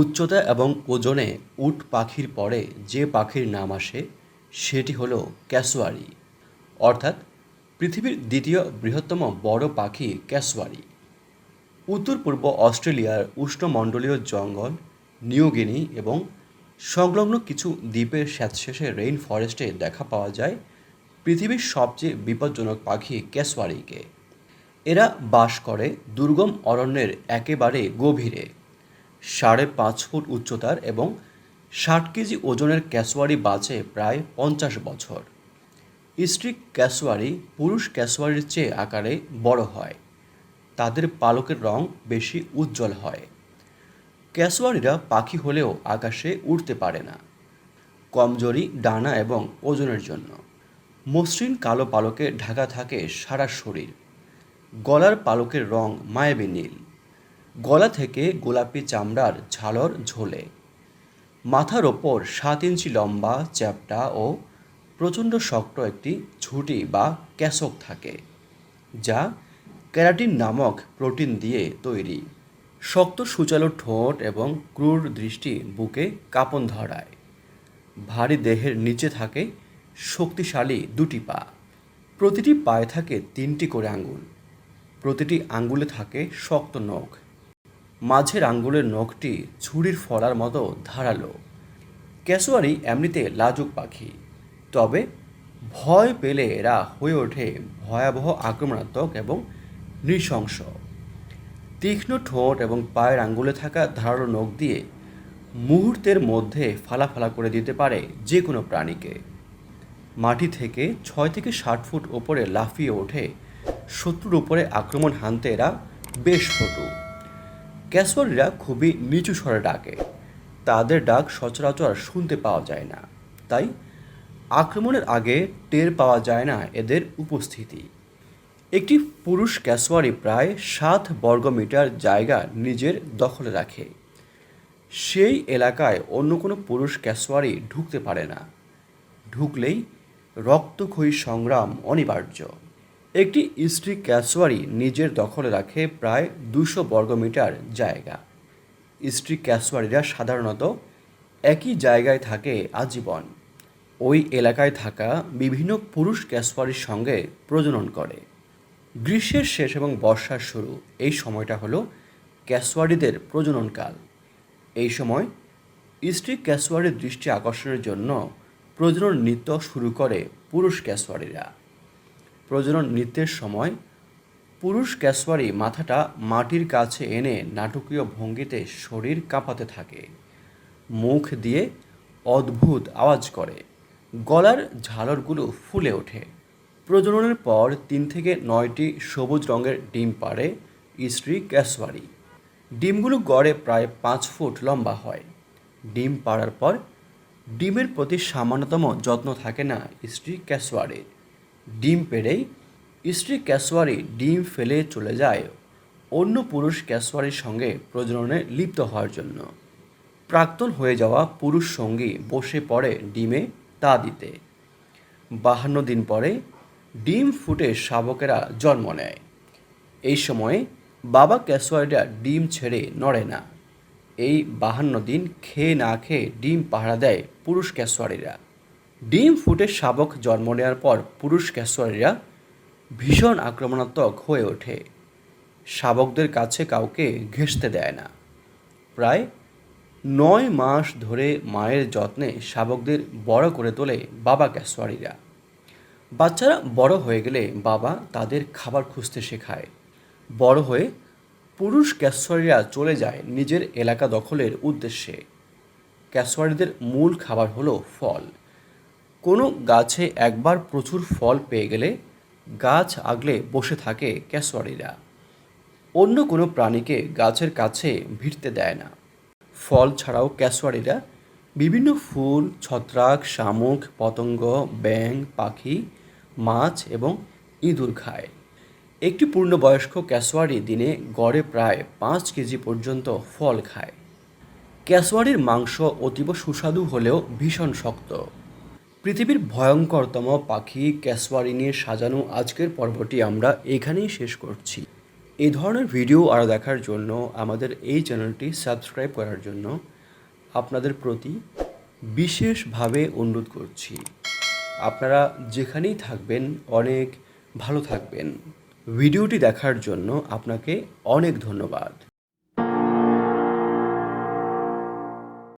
উচ্চতা এবং ওজনে উট পাখির পরে যে পাখির নাম আসে, সেটি হলো ক্যাসোয়ারি। অর্থাৎ পৃথিবীর দ্বিতীয় বৃহত্তম বড় পাখি ক্যাসোয়ারি। উত্তর পূর্ব অস্ট্রেলিয়ার উষ্ণমণ্ডলীয় জঙ্গল নিউগিনি এবং সংলগ্ন কিছু দ্বীপের স্যাঁতশেষে রেইন ফরেস্টে দেখা পাওয়া যায় পৃথিবীর সবচেয়ে বিপজ্জনক পাখি ক্যাসওয়ারিকে এরা বাস করে দুর্গম অরণ্যের একেবারে গভীরে। সাড়ে পাঁচ ফুট উচ্চতার এবং ষাট কেজি ওজনের ক্যাসওয়ারি বাঁচে প্রায় পঞ্চাশ বছর। স্ত্রী ক্যাসওয়ারি পুরুষ ক্যাসওয়ারির চেয়ে আকারে বড় হয়। তাদের পালকের রং বেশি উজ্জ্বল হয়। ক্যাসওয়ারিরা পাখি হলেও আকাশে উড়তে পারে না। কমজোরি, ডানা এবং ওজনের জন্য। মসৃণ কালো পালকে ঢাকা থাকে সারা শরীর। গলার পালকের রং মায়াবী নীল। গলা থেকে গোলাপি চামড়ার ঝালর ঝোলে। মাথার ওপর সাত ইঞ্চি লম্বা চ্যাপ্টা ও প্রচণ্ড শক্ত একটি ঝুঁটি বা ক্যাসক থাকে, যা ক্যারাটিন নামক প্রোটিন দিয়ে তৈরি। শক্ত সুচালো ঠোঁট এবং ক্রূর দৃষ্টি বুকে কাঁপন ধরায়। ভারী দেহের নিচে থাকে শক্তিশালী দুটি পা। প্রতিটি পায়ে থাকে তিনটি করে আঙ্গুল। প্রতিটি আঙ্গুলে থাকে শক্ত নখ। মাঝের আঙ্গুলের নখটি ছুরির ফলার মতো ধারালো। ক্যাসোয়ারি এমনিতে লাজুক পাখি। তবে ভয় পেলে এরা হয়ে ওঠে ভয়াবহ আক্রমণাত্মক এবং নৃশংস। তীক্ষ্ণ ঠোঁট এবং পায়ের আঙ্গুলে থাকা ধারালো নখ দিয়ে মুহূর্তের মধ্যে ফালাফালা করে দিতে পারে যে কোনো প্রাণীকে। মাটি থেকে ছয় থেকে ষাট ফুট ওপরে লাফিয়ে ওঠে। শত্রুর উপরে আক্রমণ হানতে এরা বেশ পটু ক্যাসওয়ারিরা খুবই নিচু স্বরে ডাকে। তাদের ডাক সচরাচর শুনতে পাওয়া যায় না। তাই আক্রমণের আগে টের পাওয়া যায় না এদের উপস্থিতি। একটি পুরুষ ক্যাসওয়ারি প্রায় সাত বর্গমিটার জায়গা নিজের দখলে রাখে। সেই এলাকায় অন্য কোনো পুরুষ ক্যাসওয়ারি ঢুকতে পারে না। ঢুকলেই রক্তক্ষয়ী সংগ্রাম অনিবার্য। একটি স্ত্রী ক্যাসওয়ারি নিজের দখলে রাখে প্রায় দুশো বর্গমিটার জায়গা। স্ত্রী ক্যাসওয়ারিরা সাধারণত একই জায়গায় থাকে আজীবন। ওই এলাকায় থাকা বিভিন্ন পুরুষ ক্যাসওয়ারির সঙ্গে প্রজনন করে। গ্রীষ্মের শেষ এবং বর্ষার শুরু, এই সময়টা হলো ক্যাসওয়ারিদের প্রজননকাল এই সময় স্ত্রী ক্যাসওয়ারির দৃষ্টি আকর্ষণের জন্য প্রজনন নৃত্য শুরু করে পুরুষ ক্যাসওয়ারিরা প্রজনন নৃত্যের সময় পুরুষ ক্যাসওয়ারি মাথাটা মাটির কাছে এনে নাটকীয় ভঙ্গিতে শরীর কাঁপাতে থাকে। মুখ দিয়ে অদ্ভুত আওয়াজ করে। গলার ঝালরগুলো ফুলে ওঠে। প্রজননের পর তিন থেকে নয়টি সবুজ রঙের ডিম পাড়ে স্ত্রী ক্যাসওয়ারি ডিমগুলো গড়ে প্রায় পাঁচ ফুট লম্বা হয়। ডিম পাড়ার পর ডিমের প্রতি সামান্যতম যত্ন থাকে না স্ত্রী ক্যাসওয়ারির ডিম পেড়েই স্ত্রী ক্যাসওয়ারি ডিম ফেলে চলে যায়। অন্য পুরুষ ক্যাসওয়ারির সঙ্গে প্রজননে লিপ্ত হওয়ার জন্য। প্রাক্তন হয়ে যাওয়া পুরুষ সঙ্গী বসে পড়ে ডিমে তা দিতে। বাহান্ন দিন পরে ডিম ফুটে শাবকেরা জন্ম নেয়। এই সময়ে বাবা ক্যাসওয়ারিরা ডিম ছেড়ে নড়ে না। এই বাহান্ন দিন খেয়ে না খেয়ে ডিম পাহারা দেয় পুরুষ ক্যাসওয়ারিরা। ডিম ফুটে শাবক জন্ম নেওয়ার পর পুরুষ ক্যাসওয়ারিরা ভীষণ আক্রমণাত্মক হয়ে ওঠে। শাবকদের কাছে কাউকে ঘেঁষতে দেয় না। প্রায় নয় মাস ধরে মায়ের যত্নে শাবকদের বড় করে তোলে বাবা ক্যাসওয়ারিরা বাচ্চারা বড় হয়ে গেলে বাবা তাদের খাবার খুঁজতে শেখায়। বড় হয়ে পুরুষ ক্যাসওয়ারিরা চলে যায় নিজের এলাকা দখলের উদ্দেশ্যে। ক্যাসওয়ারিদের মূল খাবার হলো ফল। কোনো গাছে একবার প্রচুর ফল পেয়ে গেলে গাছ আগলে বসে থাকে ক্যাসওয়ারিরা অন্য কোনো প্রাণীকে গাছের কাছে ভিড়তে দেয় না। ফল ছাড়াও ক্যাসওয়ারিরা বিভিন্ন ফুল, ছত্রাক, শামুক, পতঙ্গ ব্যাং পাখি, মাছ এবং ইঁদুর খায়। একটি পূর্ণবয়স্ক ক্যাসওয়ারি দিনে গড়ে প্রায় পাঁচ কেজি পর্যন্ত ফল খায়। ক্যাসওয়ারির মাংস অতীব সুস্বাদু হলেও ভীষণ শক্ত। পৃথিবীর ভয়ঙ্করতম পাখি ক্যাসওয়ারি নিয়ে সাজানো আজকের পর্বটি আমরা এখানেই শেষ করছি। এই ধরনের ভিডিও আরও দেখার জন্য আমাদের এই চ্যানেলটি সাবস্ক্রাইব করার জন্য আপনাদের প্রতি বিশেষভাবে অনুরোধ করছি। আপনারা যেখানেই থাকবেন, অনেক ভালো থাকবেন। ভিডিওটি দেখার জন্য আপনাকে অনেক ধন্যবাদ।